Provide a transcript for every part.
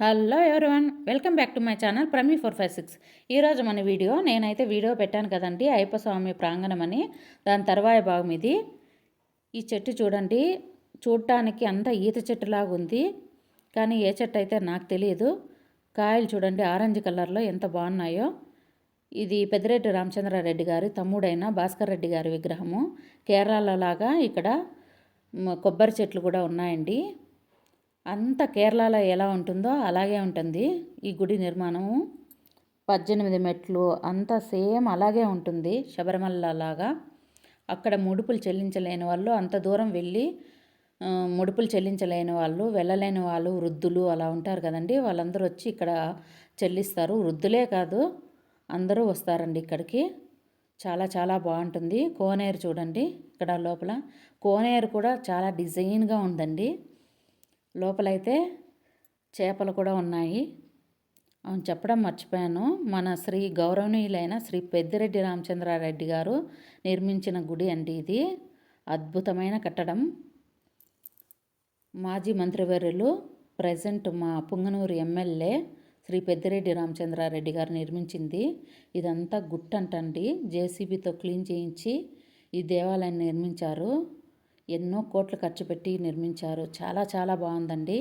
Hello everyone welcome back to my channel Prami four five six ఈరోజు మన video నేనైతే video పెట్టాను కదండి అయ్యప్ప స్వామి ప్రాంగణం అని. దాని తర్వాయ భాగం ఇది. ఈ చెట్టు చూడండి చూడటానికి అంత ఈత చెట్టులాగా ఉంది. కానీ ఏ చెట్టు అయితే నాకు తెలియదు కాయలు చూడండి ఆరెంజ్ కలర్లో ఎంత బాగున్నాయో. ఇది పెద్దిరెడ్డి రామచంద్రారెడ్డి గారి తమ్ముడైన భాస్కర్ రెడ్డి గారి విగ్రహము. కేరళలో లాగా ఇక్కడ కొబ్బరి చెట్లు కూడా ఉన్నాయండి. అంత కేరళలో ఎలా ఉంటుందో అలాగే ఉంటుంది. ఈ గుడి నిర్మాణము పద్దెనిమిది మెట్లు అంతా సేమ్ అలాగే ఉంటుంది. శబరిమల లాగా. అక్కడ ముడుపులు చెల్లించలేని వాళ్ళు అంత దూరం వెళ్ళి ముడుపులు చెల్లించలేని వాళ్ళు వెళ్ళలేని వాళ్ళు వృద్ధులు అలా ఉంటారు కదండి. వాళ్ళందరూ వచ్చి ఇక్కడ చెల్లిస్తారు. వృద్ధులే కాదు అందరూ వస్తారండి ఇక్కడికి. చాలా చాలా బాగుంటుంది. కోనేరు చూడండి ఇక్కడ లోపల. కోనేరు కూడా చాలా డిజైన్గా ఉందండి. లోపలైతే చేపలు కూడా ఉన్నాయి. అవును చెప్పడం మర్చిపోయాను. మన శ్రీ గౌరవనీయులైన శ్రీ పెద్దిరెడ్డి రామచంద్రారెడ్డి గారు నిర్మించిన గుడి అండి ఇది. అద్భుతమైన కట్టడం. మాజీ మంత్రివర్యులు ప్రజెంట్ మా పుంగనూరు ఎమ్మెల్యే శ్రీ పెద్దిరెడ్డి రామచంద్రారెడ్డి గారు నిర్మించింది. ఇదంతా గుట్టంటండి. జేసీబీతో క్లీన్ చేయించి ఈ దేవాలయాన్ని నిర్మించారు. ఎన్నో కోట్లు ఖర్చు పెట్టి నిర్మించారు. చాలా చాలా బాగుందండి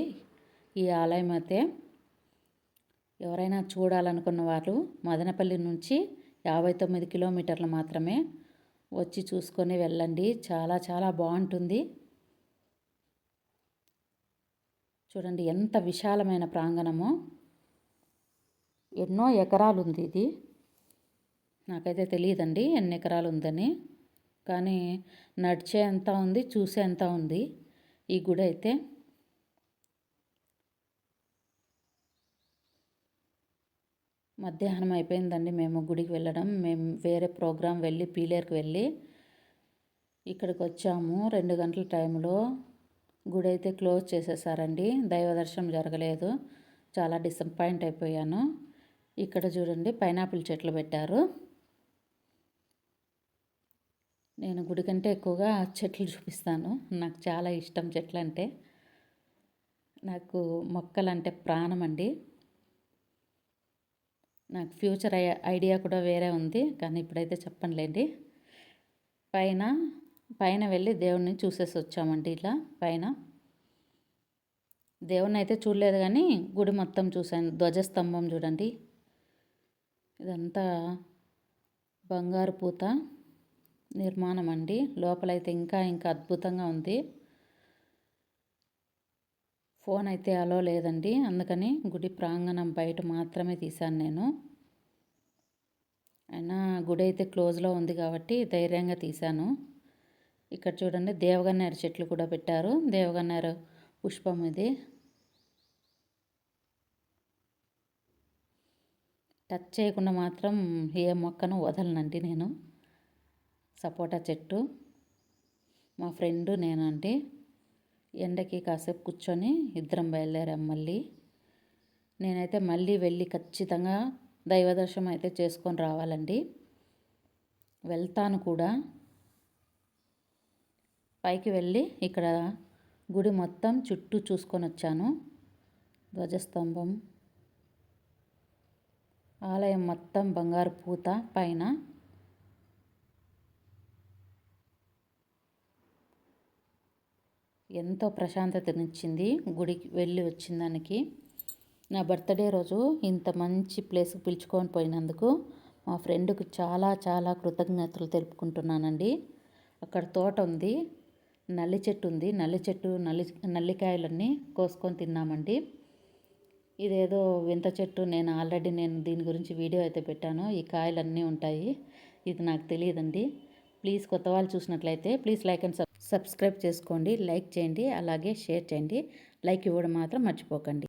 ఈ ఆలయం అయితే. ఎవరైనా చూడాలనుకున్న వాళ్ళు మదనపల్లి నుంచి యాభై తొమ్మిది కిలోమీటర్లు మాత్రమే వచ్చి చూసుకొని వెళ్ళండి. చాలా చాలా బాగుంటుంది. చూడండి ఎంత విశాలమైన ప్రాంగణమో. ఎన్నో ఎకరాలు ఉంది ఇది. నాకైతే తెలియదండి ఎన్ని ఎకరాలు ఉందని కానీ నడిచే ఎంత ఉంది చూసే ఎంత ఉంది? ఈ గుడి అయితే మధ్యాహ్నం అయిపోయిందండి. మేము గుడికి వెళ్ళడం. మేము వేరే ప్రోగ్రాం వెళ్ళి పీలేరుకి వెళ్ళి ఇక్కడికి వచ్చాము. రెండు గంటల టైంలో గుడి అయితే క్లోజ్ చేసేసారండి. దైవ దర్శనం జరగలేదు. చాలా డిసప్పాయింట్ అయిపోయాను. ఇక్కడ చూడండి పైనాపిల్ చెట్లు పెట్టారు. నేను గుడి కంటే ఎక్కువగా చెట్లు చూపిస్తాను. నాకు చాలా ఇష్టం చెట్లు అంటే నాకు మొక్కలంటే ప్రాణం అండి నాకు ఫ్యూచర్ ఐడియా కూడా వేరే ఉంది కానీ ఇప్పుడైతే చెప్పనులేండి. పైన పైన వెళ్ళి దేవుడిని చూసేసి వచ్చామండి ఇలా పైన. దేవుణ్ణి అయితే చూడలేదు కానీ గుడి మొత్తం చూశాను. ధ్వజస్తంభం చూడండి. ఇదంతా బంగారు పూత. నిర్మాణం అండి లోపలైతే ఇంకా ఇంకా అద్భుతంగా ఉంది. ఫోన్ అయితే అలో లేదండి. అందుకని గుడి ప్రాంగణం బయట మాత్రమే తీశాను నేను. అయినా గుడి అయితే క్లోజ్లో ఉంది కాబట్టి ధైర్యంగా తీశాను. ఇక్కడ చూడండి దేవగన్నేరు చెట్లు కూడా పెట్టారు. దేవగన్నేరు పుష్పం ఇది. టచ్ చేయకుండా మాత్రం ఏ మొక్కను వదలనండి నేను. సపోటా చెట్టు. మా ఫ్రెండ్ నేనండి ఎండకి కాసేపు కూర్చొని ఇద్దరం బయలుదేరాం మళ్ళీ. నేనైతే మళ్ళీ వెళ్ళి ఖచ్చితంగా దైవదర్శనం అయితే చేసుకొని రావాలండి. వెళ్తాను కూడా. పైకి వెళ్ళి ఇక్కడ గుడి మొత్తం చుట్టూ చూసుకొని వచ్చాను. ధ్వజస్తంభం. ఆలయం మొత్తం బంగారు పూత పైన. ఎంతో ప్రశాంతతనిచ్చింది గుడికి వెళ్ళి వచ్చిన దానికి. నా బర్త్డే రోజు ఇంత మంచి ప్లేస్కి పిలుచుకొని పోయినందుకు మా ఫ్రెండ్కి చాలా చాలా కృతజ్ఞతలు తెలుపుకుంటున్నానండి. అక్కడ తోట ఉంది నల్లి చెట్టు ఉంది. నల్లి చెట్టు నల్లి నల్లికాయలన్నీ కోసుకొని తిన్నామండి. ఇదేదో వింత చెట్టు నేను ఆల్రెడీ నేను దీని గురించి వీడియో అయితే పెట్టాను. ఈ కాయలన్నీ ఉంటాయి. ఇది నాకు తెలియదండి. ప్లీజ్ కొత్త వాళ్ళు చూసినట్లయితే ప్లీజ్ లైక్ అండ్ సబ్స్క్రైబ్ చేసుకోండి లైక్ చేయండి అలాగే షేర్ చేయండి. లైక్ ఇవ్వడం మాత్రం మర్చిపోకండి.